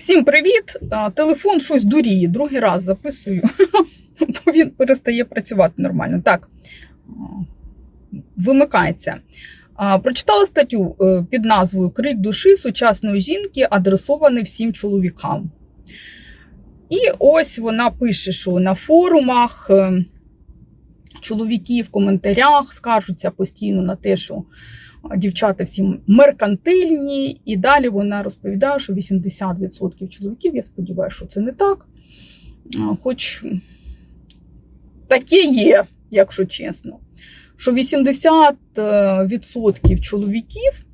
Всім привіт! Телефон щось дуріє, другий раз записую, бо він перестає працювати нормально. Так, вимикається. Прочитала статтю е, під назвою Крик душі сучасної жінки адресований всім чоловікам. І ось вона пише, що на форумах е, чоловіки в коментарях скаржуться постійно на те, що дівчата всі меркантильні, і далі вона розповідає, що 80% чоловіків, я сподіваюся, що це не так. Хоч таке є, якщо чесно, що 80% чоловіків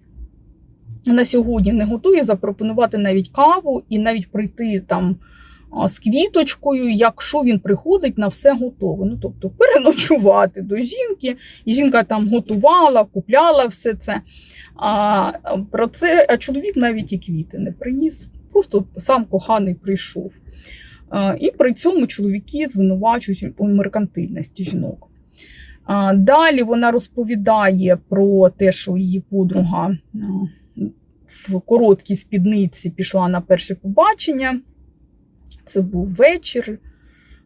на сьогодні не готові запропонувати навіть каву і навіть прийти там з квіточкою, якщо він приходить на все готове. Ну, тобто переночувати до жінки, і жінка там готувала, купляла все це. А про це а чоловік навіть і квіти не приніс. Просто сам коханий прийшов. І при цьому чоловіки звинувачують у меркантильності жінок. Далі вона розповідає про те, що її подруга в короткій спідниці пішла на перше побачення. Це був вечір,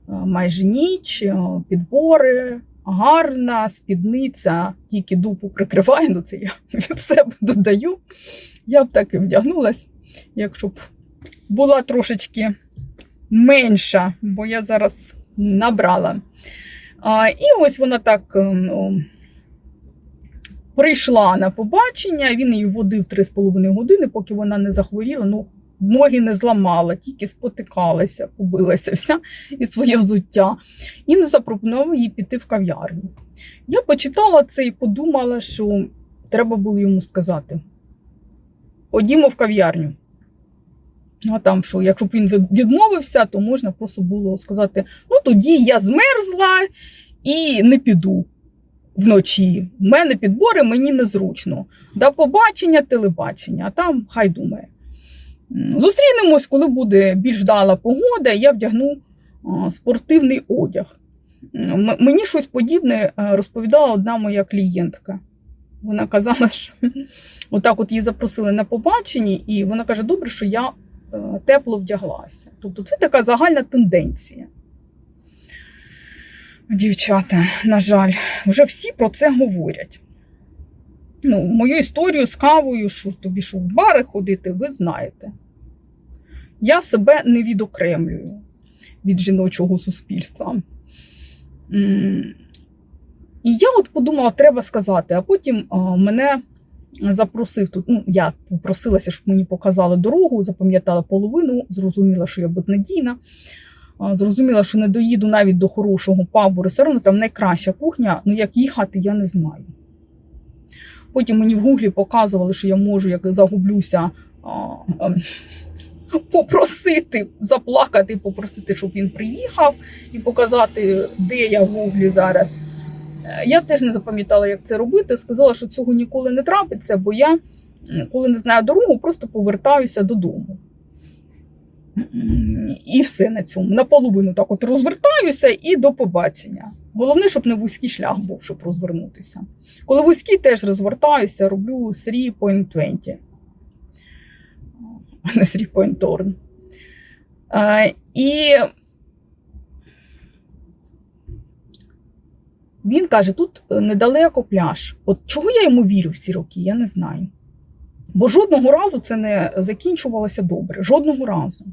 майже ніч, підбори, гарна спідниця, тільки дупу прикриває, ну це я від себе додаю. Я б так і вдягнулась, якщо б була трошечки менша, бо я зараз набрала. А, І ось вона так ну, прийшла на побачення, він її водив 3,5 години, поки вона не захворіла. Ну, ноги не зламала, тільки спотикалася, побилася вся і своє взуття. І не запропонував їй піти в кав'ярню. Я почитала це і подумала, що треба було йому сказати: ходімо в кав'ярню. А там що, якщо б він відмовився, то можна просто було сказати: ну тоді я змерзла і не піду вночі. У мене підбори, мені незручно. До побачення, телебачення, а там хай думає. Зустрінемось, коли буде більш вдала погода, я вдягну спортивний одяг. Мені щось подібне розповідала одна моя клієнтка. Вона казала, що отак от її запросили на побачення, і вона каже: добре, що я е, тепло вдяглася. Тобто це така загальна тенденція. Дівчата, на жаль, вже всі про це говорять. Ну, мою історію з кавою, що тобі що в бари ходити, ви знаєте. Я себе не відокремлюю від жіночого суспільства. І я от подумала, треба сказати, а потім мене запросив тут. Ну, я попросилася, щоб мені показали дорогу, запам'ятала половину, зрозуміла, що я безнадійна. Зрозуміла, що не доїду навіть до хорошого пабу, ресторану, там найкраща кухня, ну як їхати, я не знаю. Потім мені в гуглі показували, що я можу, як загублюся, а, а, попросити, заплакати, попросити, щоб він приїхав і показати, де я в гуглі зараз. Е, Я теж не запам'ятала, як це робити. Сказала, що цього ніколи не трапиться, бо я, коли не знаю дорогу, просто повертаюся додому. І все на цьому. Наполовину так от розвертаюся і до побачення. Головне, щоб не вузький шлях був, щоб розвернутися. Коли вузький, теж розвертаюся, роблю 3.20. А не 3 turn. Е, І він каже: тут недалеко пляж. От чого я йому вірю в ці роки, я не знаю. Бо жодного разу це не закінчувалося добре. Жодного разу.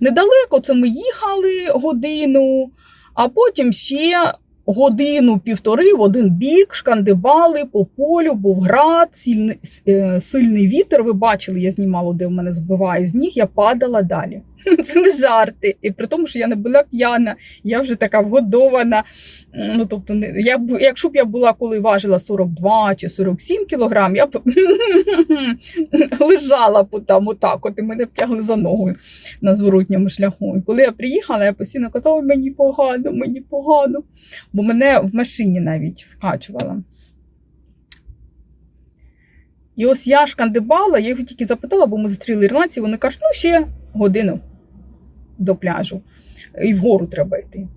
Недалеко це ми їхали годину, а потім ще годину-півтори в один бік шкандибали по полю, був град, сильний, е, сильний вітер. Ви бачили, я знімала, де в мене збиває з ніг, я падала далі. Це не жарти. І при тому, що я не була п'яна, я вже така вгодована. Ну, тобто, я, б- якщо б я була, коли важила 42 чи 47 кілограм, я б лежала б там отак, от і мене втягли за ногою на зворотньому шляху. І коли я приїхала, я постійно казала, мені погано, мені погано, бо мене в машині навіть вкачувала. І ось я шкандибала, я його тільки запитала, бо ми зустріли ірландців, вони кажуть, ну ще годину до пляжу. І вгору треба йти.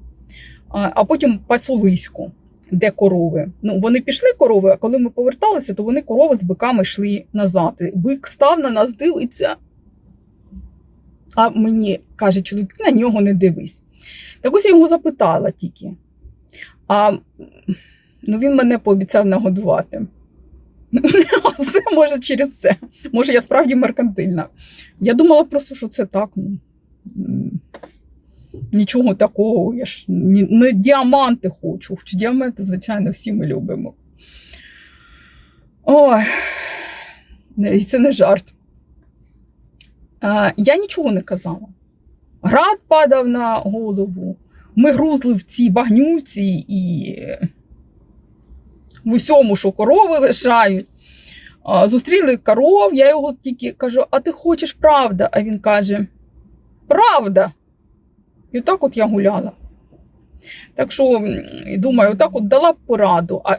А, а потім пасовисько, де корови. Ну, вони пішли корови, а коли ми поверталися, то вони корови з биками йшли назад. Бик став на нас, дивиться. А мені каже чоловік, на нього не дивись. Так ось я його запитала тільки. А ну, він мене пообіцяв нагодувати. Це може через це. Може, я справді меркантильна. Я думала просто, що це так. Ну, нічого такого. Я ж не діаманти хочу. Хоч діаманти, звичайно, всі ми любимо. Ой, і це не жарт. Я нічого не казала. Град падав на голову. Ми грузли в цій багнюці і в усьому, що корови лишають. Зустріли коров, я його тільки кажу: а ти хочеш правда? А він каже: Правда. І отак от я гуляла. Так що, думаю, отак от дала б пораду. А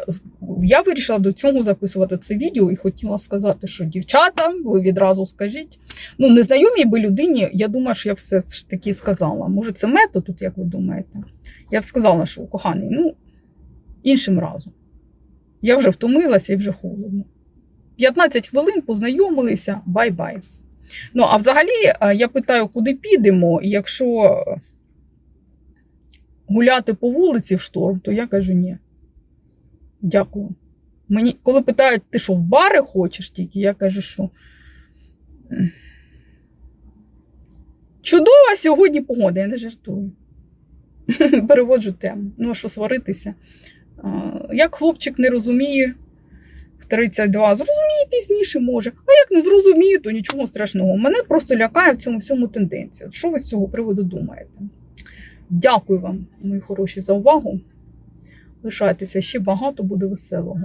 я вирішила до цього записувати це відео і хотіла сказати, що дівчата, ви відразу скажіть. Ну, незнайомій би людині, я думаю, що я все ж таки сказала. Може, це метод тут, як ви думаєте? Я б сказала, що коханий, ну, іншим разом. Я вже втомилася і вже холодно. 15 хвилин познайомилися, бай-бай. Ну, а взагалі, е, я питаю, куди підемо, якщо гуляти по вулиці в шторм, то я кажу ні. Дякую. Мені, коли питають, ти що в бари хочеш тільки, я кажу, що чудова сьогодні погода, я не жартую. Переводжу тему. Ну, а що сваритися? Як хлопчик не розуміє в 32, зрозуміє пізніше може. А як не зрозуміє, то нічого страшного. Мене просто лякає в цьому всьому тенденція. Що ви з цього приводу думаєте? Дякую вам, мої хороші, за увагу. Лишайтеся ще багато буде веселого.